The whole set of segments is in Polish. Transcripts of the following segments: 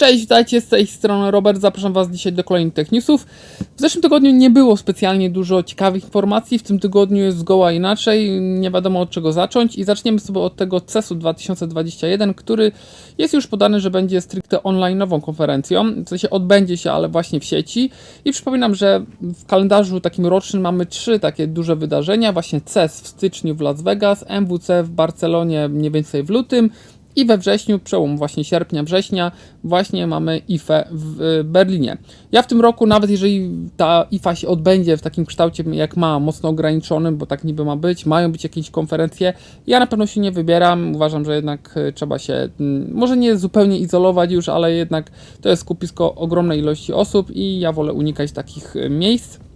Cześć, witajcie z tej strony Robert, zapraszam Was dzisiaj do kolejnych Tech Newsów. W zeszłym tygodniu nie było specjalnie dużo ciekawych informacji, w tym tygodniu jest zgoła inaczej, nie wiadomo od czego zacząć i zaczniemy sobie od tego CES-u 2021, który jest już podany, że będzie stricte online'ową konferencją, w sensie odbędzie się, ale właśnie w sieci. I przypominam, że w kalendarzu takim rocznym mamy trzy takie duże wydarzenia, właśnie CES w styczniu w Las Vegas, MWC w Barcelonie mniej więcej w lutym, i we wrześniu, przełom właśnie sierpnia, września, właśnie mamy IFE w y, Berlinie. Ja w tym roku, nawet jeżeli ta IFA się odbędzie w takim kształcie, jak ma, mocno ograniczonym, bo tak niby ma być, mają być jakieś konferencje, ja na pewno się nie wybieram. Uważam, że jednak y, trzeba się, mm, może nie zupełnie izolować już, ale jednak to jest skupisko ogromnej ilości osób i ja wolę unikać takich y, miejsc.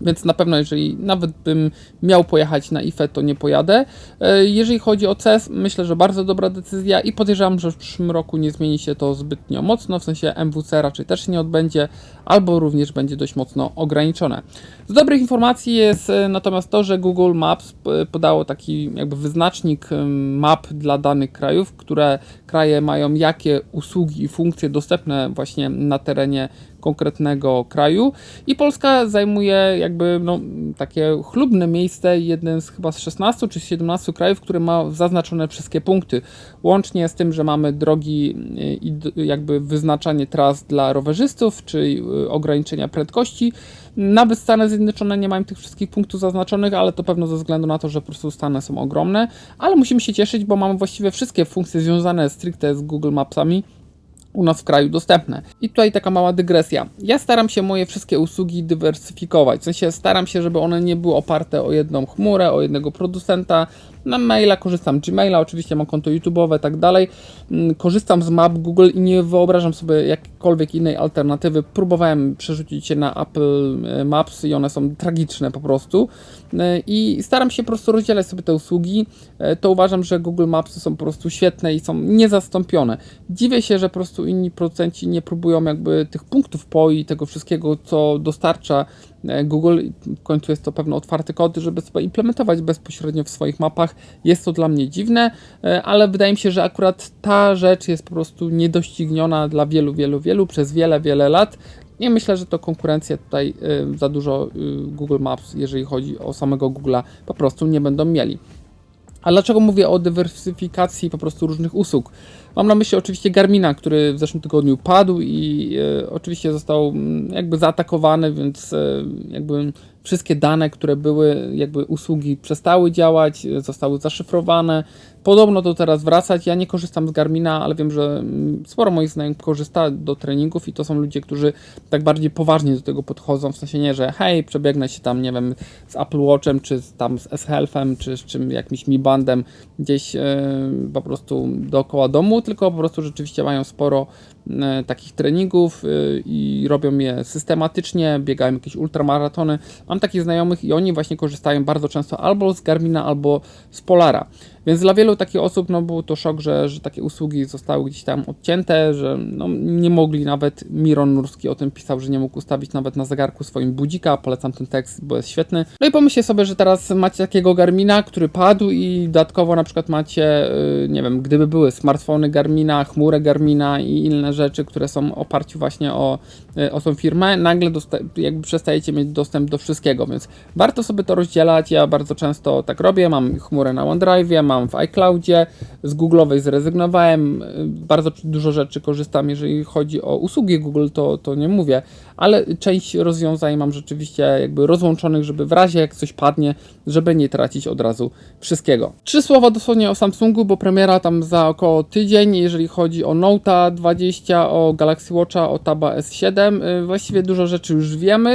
Więc na pewno, jeżeli nawet bym miał pojechać na IFE, to nie pojadę. E, jeżeli chodzi o CES, myślę, że bardzo dobra decyzja i podejrzewam, że w przyszłym roku nie zmieni się to zbytnio mocno, w sensie MWC raczej też nie odbędzie, albo również będzie dość mocno ograniczone. Z dobrych informacji jest e, natomiast to, że Google Maps e, podało taki jakby wyznacznik map dla danych krajów, które kraje mają jakie usługi i funkcje dostępne właśnie na terenie konkretnego kraju. I Polska zajmuje jakby no, takie chlubne miejsce, jeden z chyba z 16 czy 17 krajów, który ma zaznaczone wszystkie punkty, łącznie z tym, że mamy drogi y, i jakby wyznaczanie tras dla rowerzystów, czy y, ograniczenia prędkości. Nawet Stany Zjednoczone nie mają tych wszystkich punktów zaznaczonych, ale to pewno ze względu na to, że po prostu Stany są ogromne, ale musimy się cieszyć, bo mamy właściwie wszystkie funkcje związane stricte z Google Mapsami u nas w kraju dostępne. I tutaj taka mała dygresja. Ja staram się moje wszystkie usługi dywersyfikować, w sensie staram się, żeby one nie były oparte o jedną chmurę, o jednego producenta, na maila korzystam Gmaila, oczywiście mam konto YouTube'owe, tak dalej. Mm, korzystam z map Google i nie wyobrażam sobie jakiejkolwiek innej alternatywy. Próbowałem przerzucić się na Apple e, Maps i one są tragiczne po prostu. E, I staram się po prostu rozdzielać sobie te usługi. E, to uważam, że Google Maps są po prostu świetne i są niezastąpione. Dziwię się, że po prostu inni producenci nie próbują jakby tych punktów PO i tego wszystkiego, co dostarcza Google, w końcu jest to pewno otwarty kod, żeby sobie implementować bezpośrednio w swoich mapach. Jest to dla mnie dziwne, e, ale wydaje mi się, że akurat ta rzecz jest po prostu niedościgniona dla wielu, wielu, wielu przez wiele, wiele lat. Nie myślę, że to konkurencja tutaj e, za dużo Google Maps, jeżeli chodzi o samego Google'a, po prostu nie będą mieli. A dlaczego mówię o dywersyfikacji po prostu różnych usług? Mam na myśli oczywiście Garmina, który w zeszłym tygodniu padł i e, oczywiście został mm, jakby zaatakowany, więc e, jakby wszystkie dane, które były, jakby usługi przestały działać, zostały zaszyfrowane. Podobno to teraz wracać. Ja nie korzystam z Garmina, ale wiem, że mm, sporo moich znajomych korzysta do treningów i to są ludzie, którzy tak bardziej poważnie do tego podchodzą, w sensie nie, że hej, przebiegnę się tam, nie wiem, z Apple Watchem, czy tam z S-Healthem, czy z czym jakimś Mi Bandem gdzieś yy, po prostu dookoła domu, tylko po prostu rzeczywiście mają sporo takich treningów e, i robią je systematycznie, biegają jakieś ultramaratony. Mam takich znajomych i oni właśnie korzystają bardzo często albo z Garmina, albo z Polara. Więc dla wielu takich osób no, był to szok, że, że takie usługi zostały gdzieś tam odcięte, że no, nie mogli nawet, Miron Nurski o tym pisał, że nie mógł ustawić nawet na zegarku swoim budzika, polecam ten tekst, bo jest świetny. No i pomyślcie sobie, że teraz macie takiego Garmina, który padł i dodatkowo na przykład macie, y, nie wiem, gdyby były smartfony Garmina, chmurę Garmina i inne rzeczy, które są oparci właśnie o, o tą firmę, nagle jakby przestajecie mieć dostęp do wszystkiego, więc warto sobie to rozdzielać, ja bardzo często tak robię, mam chmurę na OneDrive, mam w iCloudzie, z Google'owej zrezygnowałem, bardzo dużo rzeczy korzystam, jeżeli chodzi o usługi Google, to, to nie mówię, ale część rozwiązań mam rzeczywiście jakby rozłączonych, żeby w razie jak coś padnie, żeby nie tracić od razu wszystkiego. Trzy słowa dosłownie o Samsungu, bo premiera tam za około tydzień, jeżeli chodzi o Note 20, o Galaxy Watcha, o Taba S7, y, właściwie dużo rzeczy już wiemy.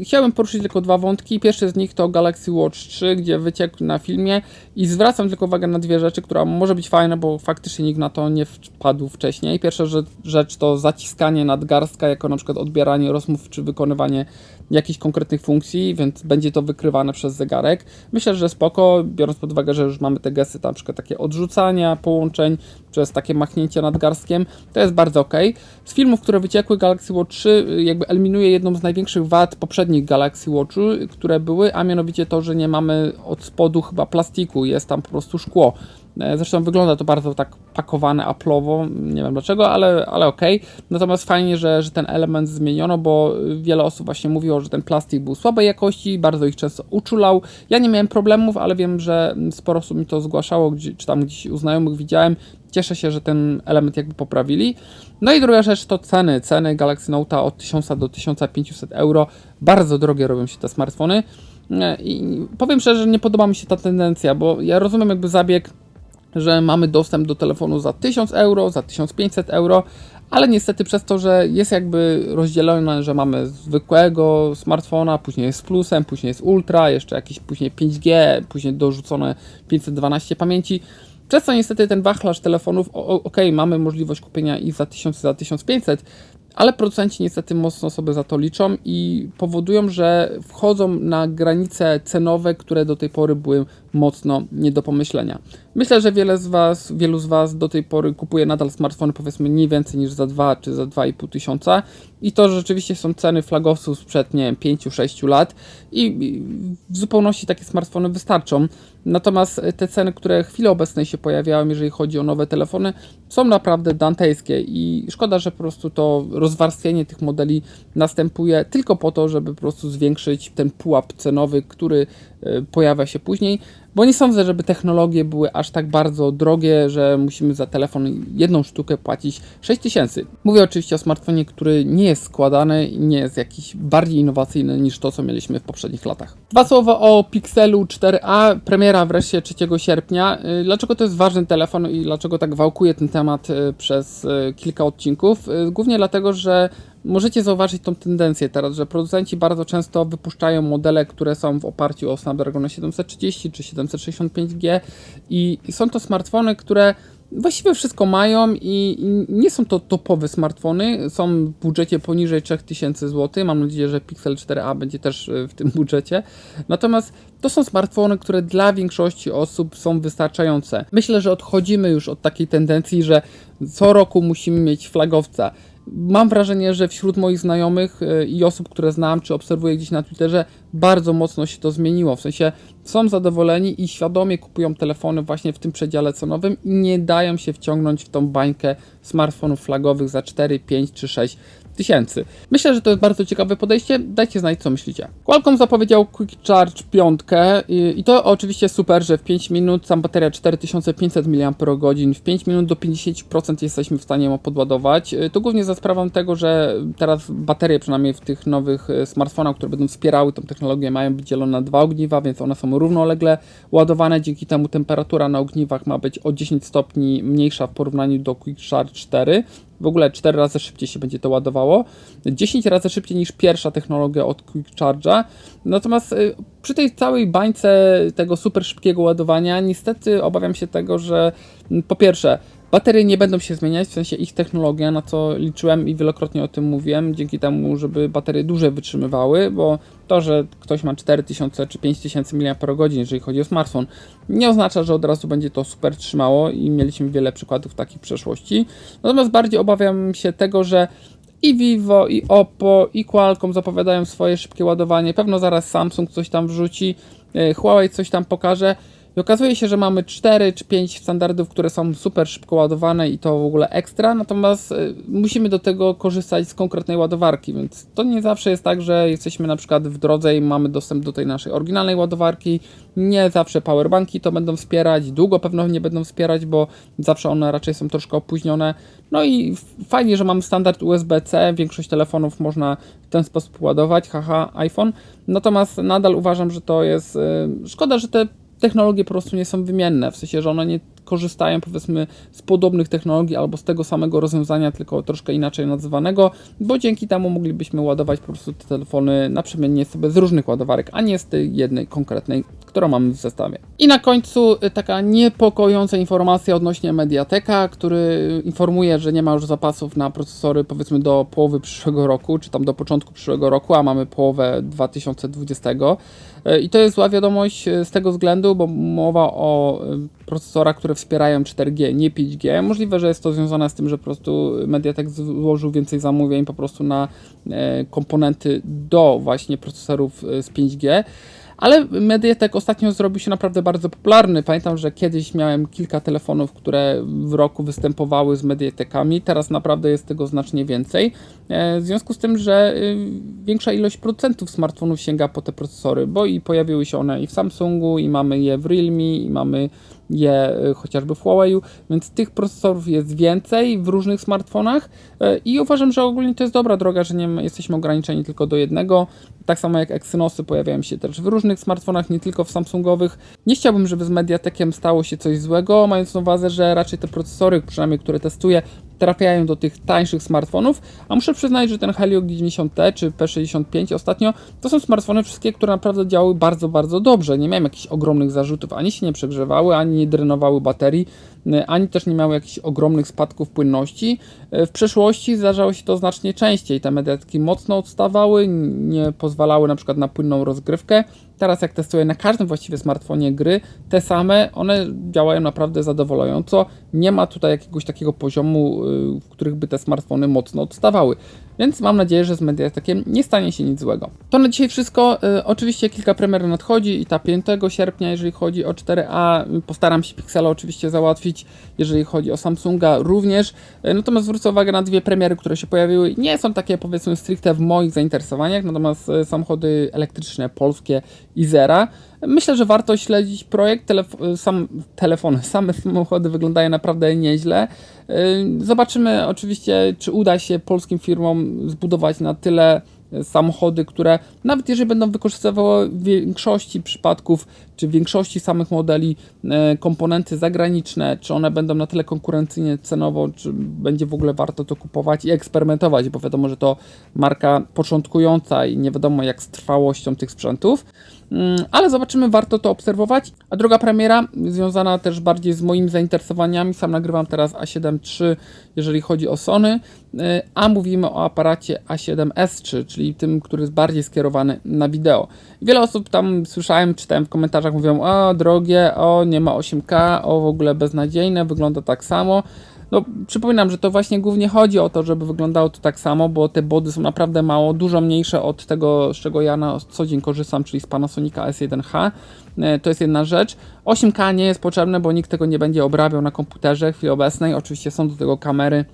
Y, chciałem poruszyć tylko dwa wątki. Pierwszy z nich to Galaxy Watch 3, gdzie wyciekł na filmie i zwracam tylko uwagę na dwie rzeczy, która może być fajna, bo faktycznie nikt na to nie wpadł wcześniej. Pierwsza rzecz to zaciskanie nadgarstka, jako na przykład odbieranie rozmów czy wykonywanie jakichś konkretnych funkcji, więc będzie to wykrywane przez zegarek. Myślę, że spoko, biorąc pod uwagę, że już mamy te gesty, na przykład takie odrzucania połączeń przez takie machnięcie nadgarstkiem, to jest bardzo ok. Z filmów, które wyciekły, Galaxy Watch 3 jakby eliminuje jedną z największych wad poprzednich Galaxy Watch, które były, a mianowicie to, że nie mamy od spodu chyba plastiku, jest tam po prostu szkło. E, Zresztą wygląda to bardzo tak pakowane Apple'owo, nie wiem dlaczego, ale, ale okej. Natomiast fajnie, że, że ten element zmieniono, bo wiele osób właśnie mówiło, że ten plastik był słabej jakości, bardzo ich często uczulał. Ja nie miałem problemów, ale wiem, że sporo osób mi to zgłaszało, czy tam gdzieś u znajomych widziałem. Cieszę się, że ten element jakby poprawili. No i druga rzecz to ceny. Ceny Galaxy Note od 1000 do 1500 euro. Bardzo drogie robią się te smartfony. E, I powiem szczerze, że nie podoba mi się ta tendencja, bo ja rozumiem jakby zabieg że mamy dostęp do telefonu za 1000 euro, za 1500 euro, ale niestety przez to, że jest jakby rozdzielone, że mamy zwykłego smartfona, później jest z plusem, później jest ultra, jeszcze jakieś później 5G, później dorzucone 512 pamięci. Przez to niestety ten wachlarz telefonów, ok, mamy możliwość kupienia ich za 1000, za 1500, ale producenci niestety mocno sobie za to liczą i powodują, że wchodzą na granice cenowe, które do tej pory były mocno nie do pomyślenia. Myślę, że wiele z was, wielu z Was do tej pory kupuje nadal smartfony powiedzmy nie więcej niż za 2 czy za 2,5 tysiąca i to rzeczywiście są ceny flagowców sprzed nie wiem, 5-6 lat i w zupełności takie smartfony wystarczą. Natomiast te ceny, które w chwili obecnej się pojawiają, jeżeli chodzi o nowe telefony, są naprawdę dantejskie i szkoda, że po prostu to rozwarstwienie tych modeli następuje tylko po to, żeby po prostu zwiększyć ten pułap cenowy, który e, pojawia się później. Bo nie sądzę, żeby technologie były aż tak bardzo drogie, że musimy za telefon jedną sztukę płacić 6000. Mówię oczywiście o smartfonie, który nie jest składany i nie jest jakiś bardziej innowacyjny niż to, co mieliśmy w poprzednich latach. Dwa słowa o Pixelu 4a. Premiera wreszcie 3 sierpnia. Y, dlaczego to jest ważny telefon i dlaczego tak wałkuję ten temat y, przez y, kilka odcinków? Głównie dlatego, że możecie zauważyć tą tendencję teraz, że producenci bardzo często wypuszczają modele, które są w oparciu o Snapdragon 730 czy 765G i są to smartfony, które właściwie wszystko mają i nie są to topowe smartfony, są w budżecie poniżej 3000 zł. Mam nadzieję, że Pixel 4a będzie też e, w tym budżecie. Natomiast to są smartfony, które dla większości osób są wystarczające. Myślę, że odchodzimy już od takiej tendencji, że co roku musimy mieć flagowca mam wrażenie, że wśród moich znajomych e, i osób, które znam czy obserwuję gdzieś na Twitterze, bardzo mocno się to zmieniło. W sensie są zadowoleni i świadomie kupują telefony właśnie w tym przedziale cenowym i nie dają się wciągnąć w tą bańkę smartfonów flagowych za 4, 5 czy 6 tysięcy. Myślę, że to jest bardzo ciekawe podejście. Dajcie znać, co myślicie. Qualcomm zapowiedział Quick Charge 5 i, i to oczywiście super, że w 5 minut sam bateria 4500 mAh, w 5 minut do 50% jesteśmy w stanie ją podładować. To głównie za sprawą tego, że teraz baterie przynajmniej w tych nowych e, smartfonach, które będą wspierały tą technologię, mają być dzielone na dwa ogniwa, więc one są równolegle ładowane. Dzięki temu temperatura na ogniwach ma być o 10 stopni mniejsza w porównaniu do Quick Charge 4 w ogóle 4 razy szybciej się będzie to ładowało, 10 razy szybciej niż pierwsza technologia od Quick Charge'a. Natomiast y, przy tej całej bańce tego super szybkiego ładowania, niestety obawiam się tego, że mm, po pierwsze, Baterie nie będą się zmieniać, w sensie ich technologia, na co liczyłem i wielokrotnie o tym mówiłem, dzięki temu, żeby baterie dłużej wytrzymywały, bo to, że ktoś ma 4000 czy 5000 mAh, jeżeli chodzi o smartfon, nie oznacza, że od razu będzie to super trzymało i mieliśmy wiele przykładów takich w przeszłości. Natomiast bardziej obawiam się tego, że i Vivo, i Oppo, i Qualcomm zapowiadają swoje szybkie ładowanie. Pewno zaraz Samsung coś tam wrzuci, e, Huawei coś tam pokaże. I okazuje się, że mamy 4 czy 5 standardów, które są super szybko ładowane i to w ogóle ekstra, natomiast y, musimy do tego korzystać z konkretnej ładowarki, więc to nie zawsze jest tak, że jesteśmy na przykład w drodze i mamy dostęp do tej naszej oryginalnej ładowarki. Nie zawsze powerbanki to będą wspierać, długo pewno nie będą wspierać, bo zawsze one raczej są troszkę opóźnione. No i fajnie, że mamy standard USB-C, większość telefonów można w ten sposób ładować, haha, iPhone. Natomiast nadal uważam, że to jest y, szkoda, że te technologie po prostu nie są wymienne, w sensie, że one nie korzystają powiedzmy z podobnych technologii albo z tego samego rozwiązania, tylko troszkę inaczej nazywanego, bo dzięki temu moglibyśmy ładować po prostu te telefony naprzemiennie sobie z różnych ładowarek, a nie z tej jednej konkretnej, którą mamy w zestawie. I na końcu y, taka niepokojąca informacja odnośnie Mediateka, który informuje, że nie ma już zapasów na procesory powiedzmy do połowy przyszłego roku, czy tam do początku przyszłego roku, a mamy połowę 2020. Y, I to jest zła wiadomość y, z tego względu, bo mowa o procesorach, które wspierają 4G, nie 5G. Możliwe, że jest to związane z tym, że po prostu Mediatek złożył więcej zamówień po prostu na e, komponenty do właśnie procesorów z 5G Ale Mediatek ostatnio zrobił się naprawdę bardzo popularny. Pamiętam, że kiedyś miałem kilka telefonów, które w roku występowały z Mediatekami. Teraz naprawdę jest tego znacznie więcej. E, W związku z tym, że większa ilość producentów smartfonów sięga po te procesory, bo i pojawiły się one i w Samsungu, i mamy je w Realme, i mamy je y, chociażby w Huawei, więc tych procesorów jest więcej w różnych smartfonach y, i uważam, że ogólnie to jest dobra droga, że nie jesteśmy ograniczeni tylko do jednego. Tak samo jak Exynosy pojawiają się też w różnych smartfonach, nie tylko w Samsungowych. Nie chciałbym, żeby z Mediatekiem stało się coś złego, mając na uwadze, że raczej te procesory, przynajmniej które testuję, trafiają do tych tańszych smartfonów, a muszę przyznać, że ten Helio G90T czy P65 ostatnio to są smartfony wszystkie, które naprawdę działały bardzo, bardzo dobrze. Nie miałem jakichś ogromnych zarzutów, ani się nie przegrzewały, ani nie drenowały baterii, y, ani też nie miały jakichś ogromnych spadków płynności. Y, W przeszłości zdarzało się to znacznie częściej. Te mediatki mocno odstawały, nie pozwalały na przykład na płynną rozgrywkę. Teraz jak testuję na każdym właściwie smartfonie gry, te same, one działają naprawdę zadowalająco. Nie ma tutaj jakiegoś takiego poziomu, y, w których by te smartfony mocno odstawały. Więc mam nadzieję, że z Mediatekiem nie stanie się nic złego. To na dzisiaj wszystko. Y, Oczywiście kilka premier nadchodzi i ta 5 sierpnia, jeżeli chodzi o 4A. Postaram się Pixela oczywiście załatwić, jeżeli chodzi o Samsunga również. Y, Natomiast zwrócę uwagę na dwie premiery, które się pojawiły. Nie są takie powiedzmy stricte w moich zainteresowaniach, natomiast y, samochody elektryczne polskie i Zera. Myślę, że warto śledzić projekt. Telef- sam telefony, same samochody wyglądają naprawdę nieźle. Yy, Zobaczymy oczywiście, czy uda się polskim firmom zbudować na tyle samochody, które nawet jeżeli będą wykorzystywały w większości przypadków, czy w większości samych modeli komponenty zagraniczne, czy one będą na tyle konkurencyjnie cenowo, czy będzie w ogóle warto to kupować i eksperymentować, bo wiadomo, że to marka początkująca i nie wiadomo jak z trwałością tych sprzętów. Mm, Ale zobaczymy, warto to obserwować. A druga premiera, związana też bardziej z moimi zainteresowaniami, sam nagrywam teraz A7 III, jeżeli chodzi o Sony, y, a mówimy o aparacie A7S III, czyli tym, który jest bardziej skierowany na wideo. Wiele osób tam słyszałem, czytałem w komentarzach, mówią, o drogie, o nie ma 8K, o w ogóle beznadziejne, wygląda tak samo. No, przypominam, że to właśnie głównie chodzi o to, żeby wyglądało to tak samo, bo te body są naprawdę mało, dużo mniejsze od tego, z czego ja na co dzień korzystam, czyli z Panasonica S1H. E, To jest jedna rzecz. 8K nie jest potrzebne, bo nikt tego nie będzie obrabiał na komputerze w chwili obecnej. Oczywiście są do tego kamery,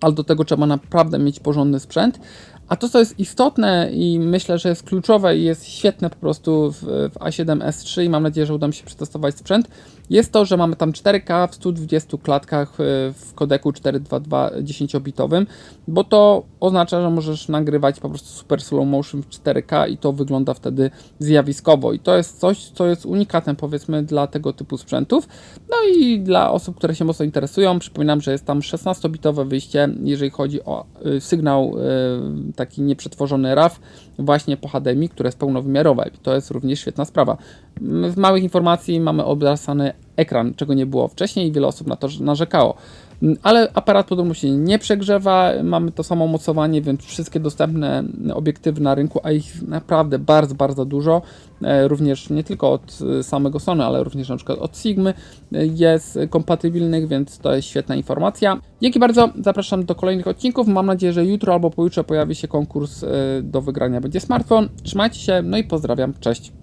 ale do tego trzeba naprawdę mieć porządny sprzęt. A to, co jest istotne i myślę, że jest kluczowe i jest świetne po prostu w, w A7S3 i mam nadzieję, że uda mi się przetestować sprzęt, jest to, że mamy tam 4K w 120 klatkach y, w kodeku 422 10-bitowym, bo to oznacza, że możesz nagrywać po prostu super slow motion w 4K i to wygląda wtedy zjawiskowo. I to jest coś, co jest unikatem powiedzmy dla tego typu sprzętów. No i dla osób, które się mocno interesują, przypominam, że jest tam 16-bitowe wyjście, jeżeli chodzi o y, sygnał y, taki nieprzetworzony RAW właśnie po HDMI, które jest pełnowymiarowe. I to jest również świetna sprawa. W małych informacji mamy obracany ekran, czego nie było wcześniej i wiele osób na to narzekało. Mm, Ale aparat podobno się nie przegrzewa, mamy to samo mocowanie, więc wszystkie dostępne obiektywy na rynku, a ich naprawdę bardzo, bardzo dużo, e, również nie tylko od e, samego Sony, ale również na przykład od Sigmy e, jest kompatybilnych, więc to jest świetna informacja. Dzięki bardzo, zapraszam do kolejnych odcinków. Mam nadzieję, że jutro albo pojutrze pojawi się konkurs do wygrania będzie smartfon. Trzymajcie się, no i pozdrawiam, cześć.